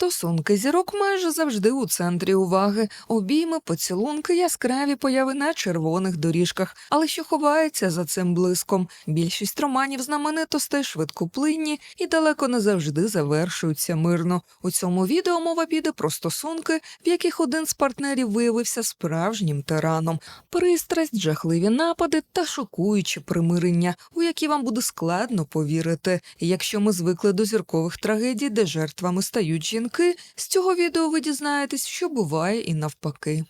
Стосунки зірок майже завжди у центрі уваги. Обійми, поцілунки, яскраві появи на червоних доріжках. Але що ховається за цим блиском? Більшість романів знаменитостей швидкоплинні і далеко не завжди завершуються мирно. У цьому відео мова піде про стосунки, в яких один з партнерів виявився справжнім тираном. Пристрасть, жахливі напади та шокуючі примирення, у які вам буде складно повірити. Якщо ми звикли до зіркових трагедій, де жертвами стають жінки, з цього відео ви дізнаєтесь, що буває і навпаки.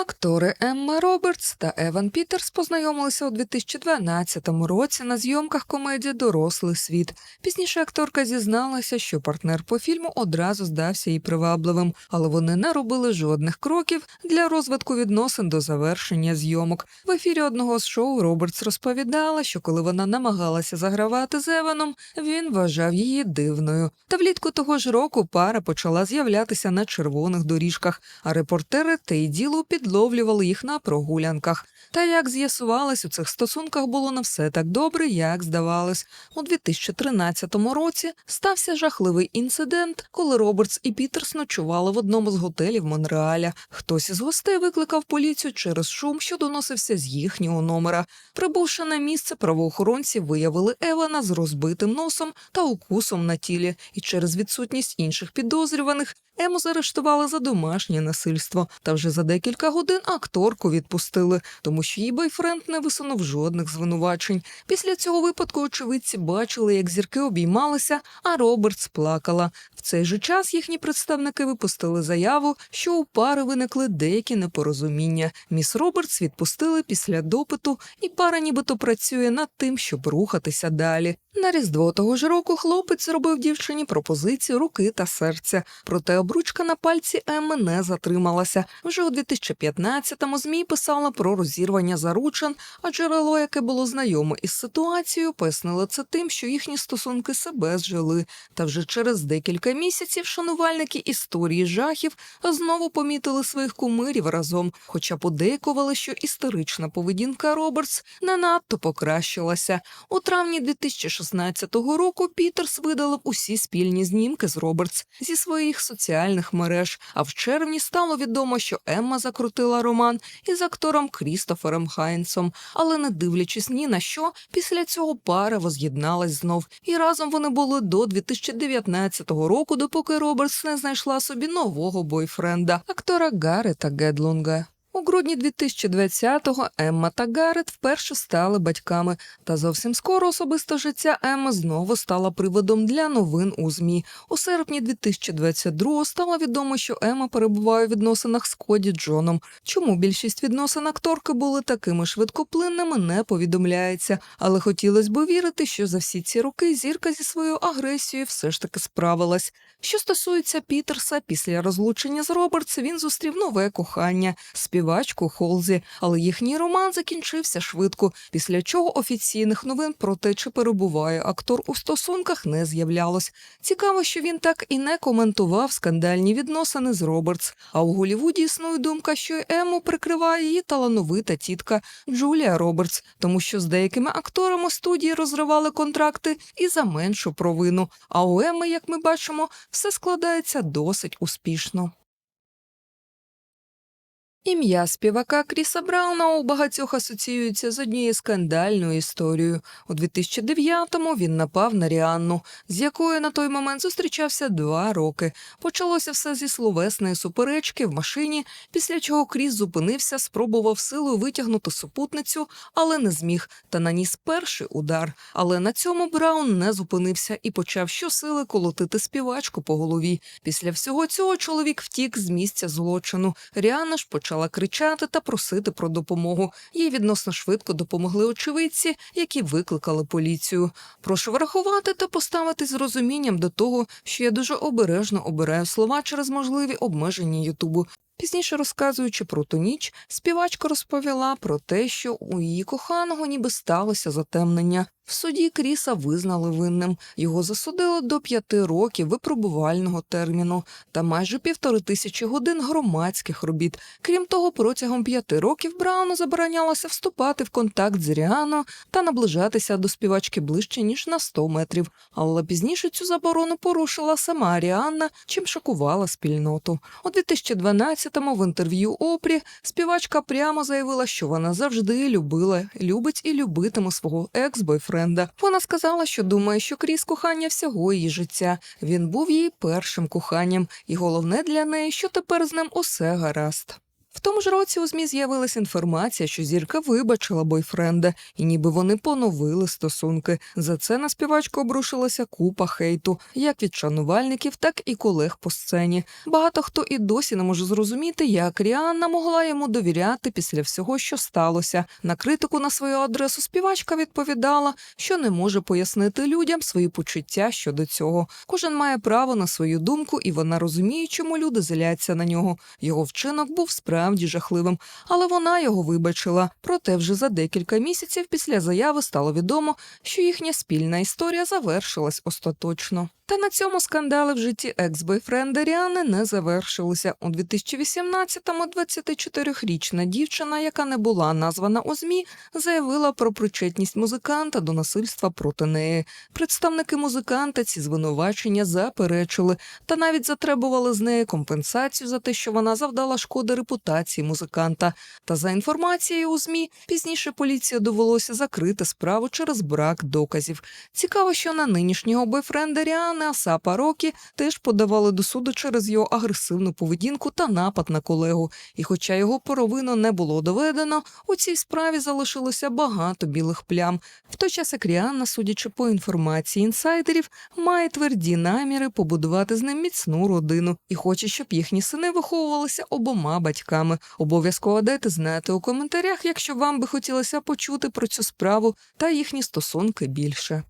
Актори Емма Робертс та Еван Пітерс познайомилися у 2012 році на зйомках комедії Дорослий світ. Пізніше акторка зізналася, що партнер по фільму одразу здався їй привабливим, але вони не робили жодних кроків для розвитку відносин до завершення зйомок. В ефірі одного з шоу Робертс розповідала, що коли вона намагалася загравати з Еваном, він вважав її дивною. Та влітку того ж року пара почала з'являтися на червоних доріжках, а репортери те й діло підловлювали їх на прогулянках. Та як з'ясувалось, у цих стосунках було не все так добре, як здавалось. У 2013 році стався жахливий інцидент, коли Робертс і Пітерс ночували в одному з готелів Монреаля. Хтось із гостей викликав поліцію через шум, що доносився з їхнього номера. Прибувши на місце, правоохоронці виявили Евана з розбитим носом та укусом на тілі, і через відсутність інших підозрюваних Ему заарештували за домашнє насильство. Та вже за декілька годин акторку відпустили, тому що її бойфренд не висунув жодних звинувачень. Після цього випадку очевидці бачили, як зірки обіймалися, а Робертс плакала. В цей же час їхні представники випустили заяву, що у пари виникли деякі непорозуміння. Міс Робертс відпустили після допиту, і пара нібито працює над тим, щоб рухатися далі. На різдво того ж року хлопець зробив дівчині пропозицію руки та серця. Проте обручка на пальці Емми не затрималася. Вже у 2015-му ЗМІ писала про розірвання заручин, а джерело, яке було знайоме із ситуацією, пояснило це тим, що їхні стосунки себе зжили. Та вже через декілька місяців шанувальники історії жахів знову помітили своїх кумирів разом, хоча подейкували, що історична поведінка Робертс не надто покращилася. У травні 2016 року Пітерс видалив усі спільні знімки з Робертс зі своїх соціальних мереж. А в червні стало відомо, що Емма закрутила роман із актором Крістофером Хайнсом. Але не дивлячись ні на що, після цього пара воз'єдналась знов. І разом вони були до 2019 року, допоки Робертс не знайшла собі нового бойфренда, актора Гарета Гедлунга. У грудні 2020-го Емма та Гарет вперше стали батьками, та зовсім скоро особисте життя Емми знову стала приводом для новин у ЗМІ. У серпні 2022-го стало відомо, що Емма перебуває у відносинах з Коді Джоном. Чому більшість відносин акторки були такими швидкоплинними, не повідомляється, але хотілося б вірити, що за всі ці роки зірка зі своєю агресією все ж таки справилась. Що стосується Пітерса, після розлучення з Робертс він зустрів нове кохання співачку Холзі, але їхній роман закінчився швидко, після чого офіційних новин про те, чи перебуває актор у стосунках, не з'являлось. Цікаво, що він так і не коментував скандальні відносини з Робертс. А у Голівуді існує думка, що Ему прикриває її талановита тітка Джулія Робертс, тому що з деякими акторами студії розривали контракти і за меншу провину. А у Еми, як ми бачимо, все складається досить успішно. Ім'я співака Кріса Брауна у багатьох асоціюється з однією скандальною історією. У 2009-му він напав на Ріанну, з якою на той момент зустрічався два роки. Почалося все зі словесної суперечки в машині, після чого Кріс зупинився, спробував силою витягнути супутницю, але не зміг, та наніс перший удар. Але на цьому Браун не зупинився і почав щосили колотити співачку по голові. Після всього цього чоловік втік з місця злочину. Ріанна ж почала кричати та просити про допомогу. Їй відносно швидко допомогли очевидці, які викликали поліцію. Прошу врахувати та поставити з розумінням до того, що я дуже обережно обираю слова через можливі обмеження Ютубу. Пізніше розказуючи про ту ніч, співачка розповіла про те, що у її коханого ніби сталося затемнення. В суді Кріса визнали винним. Його засудили до п'яти років випробувального терміну та майже півтори тисячі годин громадських робіт. Крім того, протягом п'яти років Брауну заборонялося вступати в контакт з Ріано та наближатися до співачки ближче ніж на 100 метрів. Але пізніше цю заборону порушила сама Ріанна, чим шокувала спільноту. У 2012-му в інтерв'ю Опрі співачка прямо заявила, що вона завжди любила, любить і любитиме свого екс-бойфренда. Вона сказала, що думає, що Кріс кохання всього її життя. Він був її першим коханням, і головне для неї, що тепер з ним усе гаразд. В тому ж році у ЗМІ з'явилася інформація, що зірка вибачила бойфренда, і ніби вони поновили стосунки. За це на співачку обрушилася купа хейту, як від шанувальників, так і колег по сцені. Багато хто і досі не може зрозуміти, як Ріанна могла йому довіряти після всього, що сталося. На критику на свою адресу співачка відповідала, що не може пояснити людям свої почуття щодо цього. Кожен має право на свою думку, і вона розуміє, чому люди зляться на нього. Його вчинок був справді жахливим, але вона його вибачила. Проте вже за декілька місяців після заяви стало відомо, що їхня спільна історія завершилась остаточно. Та на цьому скандали в житті екс-бойфренда Ріани не завершилися. У 2018-му 24-річна дівчина, яка не була названа у ЗМІ, заявила про причетність музиканта до насильства проти неї. Представники музиканта ці звинувачення заперечили та навіть затребували з неї компенсацію за те, що вона завдала шкоди репутації музиканта. Та за інформацією у ЗМІ пізніше поліції довелося закрити справу через брак доказів. Цікаво, що на нинішнього бойфренда Ріани Асапа Рокі теж подавали до суду через його агресивну поведінку та напад на колегу. І хоча його провину не було доведено, у цій справі залишилося багато білих плям. В той час як Ріанна, судячи по інформації інсайдерів, має тверді наміри побудувати з ним міцну родину і хоче, щоб їхні сини виховувалися обома батьками. Обов'язково дайте знати у коментарях, якщо вам би хотілося почути про цю справу та їхні стосунки більше.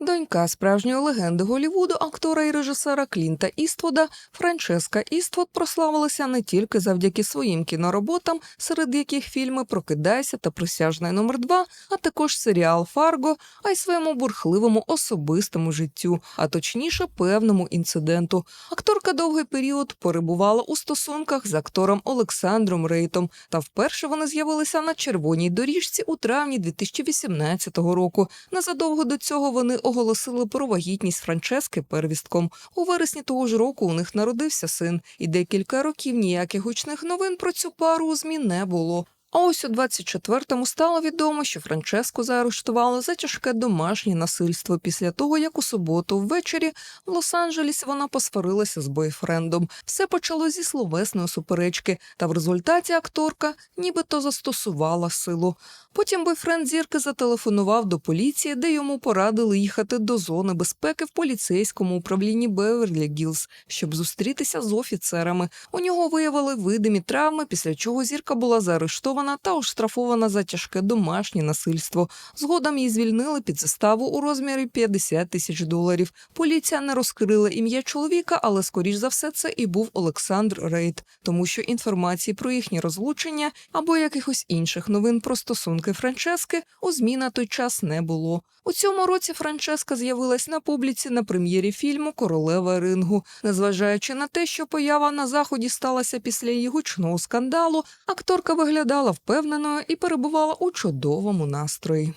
Донька справжньої легенди Голівуду, актора і режисера Клінта Іствуда, Франческа Іствуд прославилася не тільки завдяки своїм кінороботам, серед яких фільми Прокидайся та Присяжний номер 2 а також серіал Фарго, а й своєму бурхливому особистому життю, а точніше певному інциденту. Акторка довгий період перебувала у стосунках з актором Олександром Рейтом, та вперше вони з'явилися на червоній доріжці у травні 2018 року. Незадовго до цього вони оголосили про вагітність Франчески первістком. У вересні того ж року у них народився син, і декілька років ніяких гучних новин про цю пару у ЗМІ не було. А ось у 24-му стало відомо, що Франческу заарештували за тяжке домашнє насильство після того, як у суботу ввечері в Лос-Анджелесі вона посварилася з бойфрендом. Все почало зі словесної суперечки, та в результаті акторка нібито застосувала силу. Потім бойфренд зірки зателефонував до поліції, де йому порадили їхати до зони безпеки в поліцейському управлінні Беверлі Гілз, щоб зустрітися з офіцерами. У нього виявили видимі травми, після чого зірка була заарештована та оштрафована за тяжке домашнє насильство. Згодом її звільнили під заставу у розмірі 50 тисяч доларів. Поліція не розкрила ім'я чоловіка, але скоріш за все це і був Олександр Рейд, тому що інформації про їхнє розлучення або якихось інших новин про стосунки Франчески у ЗМІ на той час не було. У цьому році Франческа з'явилась на публіці на прем'єрі фільму Королева рингу. Незважаючи на те, що поява на заході сталася після її гучного скандалу, акторка виглядала впевненою і перебувала у чудовому настрої.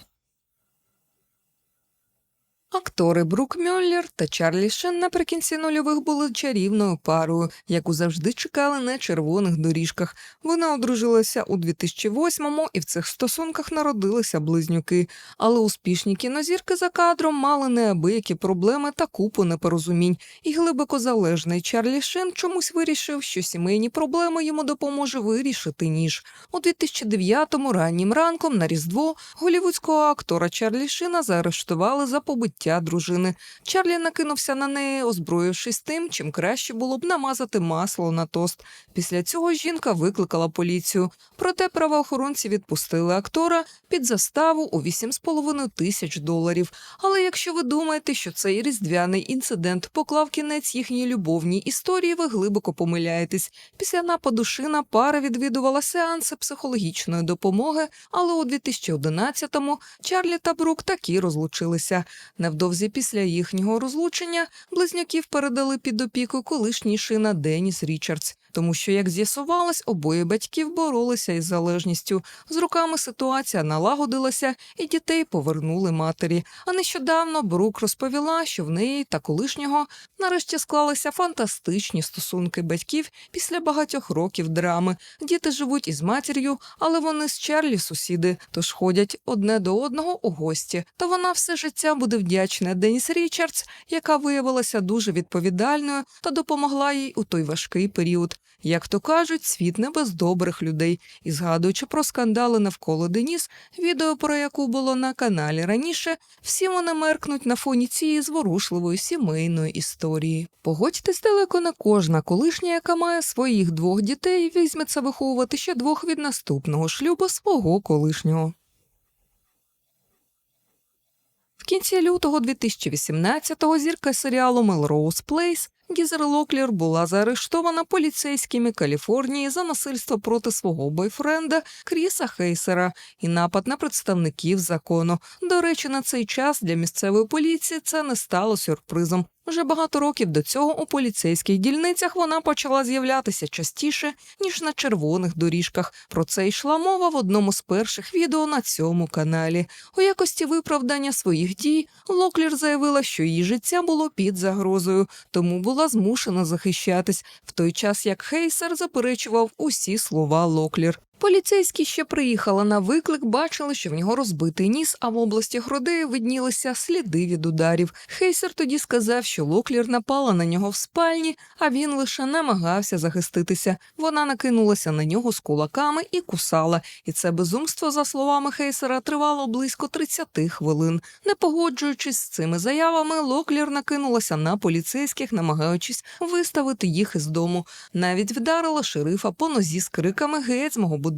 Актори Брук Мюллер та Чарлі Шен наприкінці нульових були чарівною парою, яку завжди чекали на червоних доріжках. Вона одружилася у 2008-му і в цих стосунках народилися близнюки. Але успішні кінозірки за кадром мали неабиякі проблеми та купу непорозумінь. І глибоко залежний Чарлі Шен чомусь вирішив, що сімейні проблеми йому допоможе вирішити ніж. У 2009-му раннім ранком на Різдво голівудського актора Чарлі Шина заарештували за побиття життя дружини. Чарлі накинувся на неї, озброївшись тим, чим краще було б намазати масло на тост. Після цього жінка викликала поліцію. Проте правоохоронці відпустили актора під заставу у 8,5 тисяч доларів. Але якщо ви думаєте, що цей різдвяний інцидент поклав кінець їхній любовній історії, ви глибоко помиляєтесь. Після нападу шина пара відвідувала сеанси психологічної допомоги, але у 2011-му Чарлі та Брук таки розлучилися. Невдовзі після їхнього розлучення близнюків передали під опіку колишній шина Деніс Річардс, тому що, як з'ясувалось, обоє батьків боролися із залежністю. З роками ситуація налагодилася, і дітей повернули матері. А нещодавно Брук розповіла, що в неї та колишнього нарешті склалися фантастичні стосунки батьків після багатьох років драми. Діти живуть із матір'ю, але вони з Чарлі сусіди, тож ходять одне до одного у гості. Та вона все життя буде вдячна Деніс Річардс, яка виявилася дуже відповідальною та допомогла їй у той важкий період. Як то кажуть, світ не без добрих людей. І згадуючи про скандали навколо Деніс, відео про яку було на каналі раніше, всі вони меркнуть на фоні цієї зворушливої сімейної історії. Погодьтесь далеко не кожна колишня, яка має своїх двох дітей, візьметься виховувати ще двох від наступного шлюбу свого колишнього. В кінці лютого 2018-го зірка серіалу Melrose Place Гізер Локлір була заарештована поліцейськими Каліфорнії за насильство проти свого бойфренда Кріса Хейсера і напад на представників закону. До речі, на цей час для місцевої поліції це не стало сюрпризом. Вже багато років до цього у поліцейських дільницях вона почала з'являтися частіше ніж на червоних доріжках. Про це йшла мова в одному з перших відео на цьому каналі. У якості виправдання своїх дій Локлір заявила, що її життя було під загрозою, тому була змушена захищатись, в той час як Хейсер заперечував усі слова Локлір. Поліцейські, що приїхали на виклик, бачили, що в нього розбитий ніс, а в області грудей виднілися сліди від ударів. Хейсер тоді сказав, що Локлір напала на нього в спальні, а він лише намагався захиститися. Вона накинулася на нього з кулаками і кусала. І це безумство, за словами Хейсера, тривало близько 30 хвилин. Не погоджуючись з цими заявами, Локлір накинулася на поліцейських, намагаючись виставити їх із дому. Навіть вдарила шерифа по нозі з криками геть з мого будинку.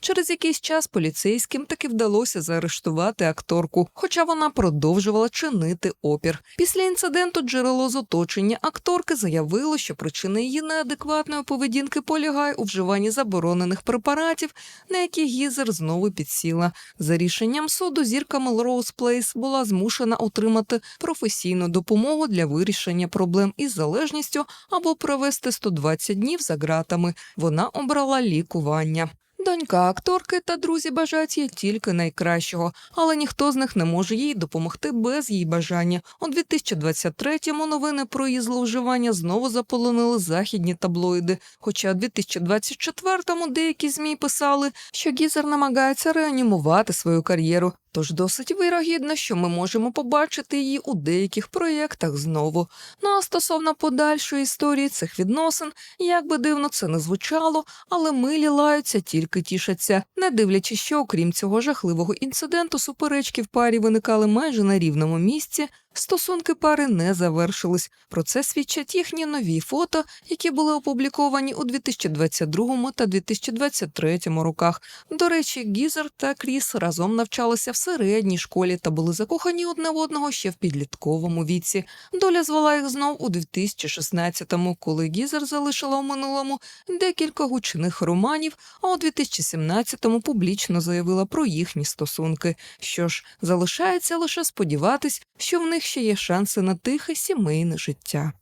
Через якийсь час поліцейським таки вдалося заарештувати акторку, хоча вона продовжувала чинити опір. Після інциденту джерело з оточення акторки заявило, що причина її неадекватної поведінки полягає у вживанні заборонених препаратів, на які Гізер знову підсіла. За рішенням суду зірка Melrose Place була змушена отримати професійну допомогу для вирішення проблем із залежністю або провести 120 днів за ґратами. Вона обрала лікування. Донька акторки та друзі бажають їй тільки найкращого, але ніхто з них не може їй допомогти без її бажання. У 2023-му новини про її зловживання знову заполонили західні таблоїди. Хоча у 2024-му деякі змі писали, що Гізер намагається реанімувати свою кар'єру. Тож досить вирогідно, що ми можемо побачити її у деяких проєктах знову. Ну а стосовно подальшої історії цих відносин, як би дивно це не звучало, але милі лаються, тільки тішаться, не дивлячись, що окрім цього жахливого інциденту, суперечки в парі виникали майже на рівному місці. Стосунки пари не завершились. Про це свідчать їхні нові фото, які були опубліковані у 2022 та 2023 роках. До речі, Гізер та Кріс разом навчалися в середній школі та були закохані одне в одного ще в підлітковому віці. Доля звела їх знов у 2016-му, коли Гізер залишила у минулому декілька гучних романів, а у 2017-му публічно заявила про їхні стосунки. Що ж, залишається лише сподіватись, що в них ще є шанси на тихе сімейне життя.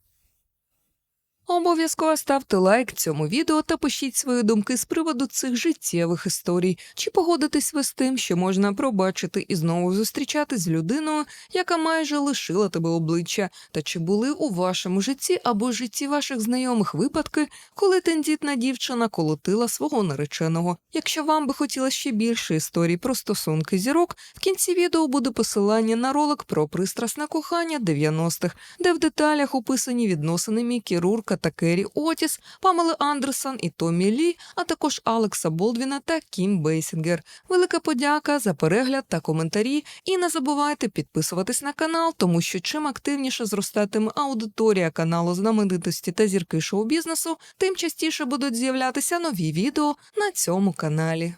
Обов'язково ставте лайк цьому відео та пишіть свої думки з приводу цих життєвих історій. Чи погодитесь ви з тим, що можна пробачити і знову зустрічатись з людиною, яка майже лишила тебе обличчя? Та чи були у вашому житті або житті ваших знайомих випадки, коли тендітна дівчина колотила свого нареченого? Якщо вам би хотілося ще більше історій про стосунки зірок, в кінці відео буде посилання на ролик про пристрасне кохання 90-х, де в деталях описані відносини Мікі Рурка Рока та Керрі Отіс, Памели Андерсон і Томі Лі, а також Алекса Болдвіна та Кім Бейсінгер. Велика подяка за перегляд та коментарі. І не забувайте підписуватись на канал, тому що чим активніше зростатиме аудиторія каналу знаменитості та зірки шоу-бізнесу, тим частіше будуть з'являтися нові відео на цьому каналі.